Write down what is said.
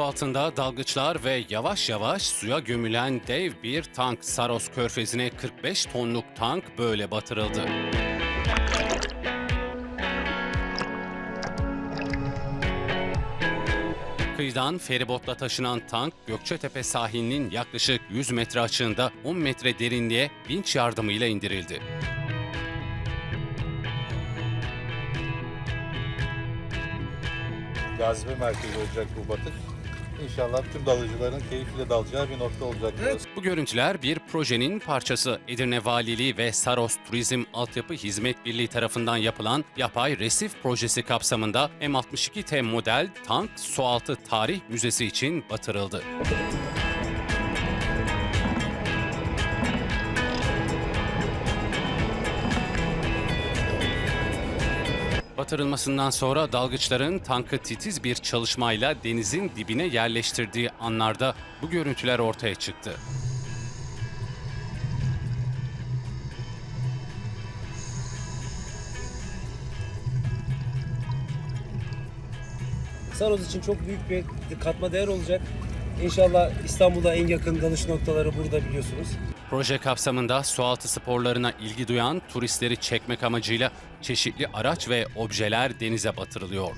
altında dalgıçlar ve yavaş yavaş suya gömülen dev bir tank Saros Körfezi'ne 45 tonluk tank böyle batırıldı. Kıyıdan feribotla taşınan tank Gökçetepe sahilinin yaklaşık 100 metre açığında 10 metre derinliğe vinç yardımıyla indirildi. Cazibe merkezi olacak bu batık. İnşallah tüm dalıcıların keyifle dalacağı bir nokta olacak burası. Bu görüntüler bir projenin parçası. Edirne Valiliği ve Saros Turizm Altyapı Hizmet Birliği tarafından yapılan yapay resif projesi kapsamında M62T model tank sualtı tarih müzesi için batırıldı. Batırılmasından sonra dalgıçların tankı titiz bir çalışmayla denizin dibine yerleştirdiği anlarda bu görüntüler ortaya çıktı. Saros için çok büyük bir katma değer olacak. İnşallah İstanbul'a en yakın dalış noktaları burada biliyorsunuz. Proje kapsamında sualtı sporlarına ilgi duyan turistleri çekmek amacıyla çeşitli araç ve objeler denize batırılıyor.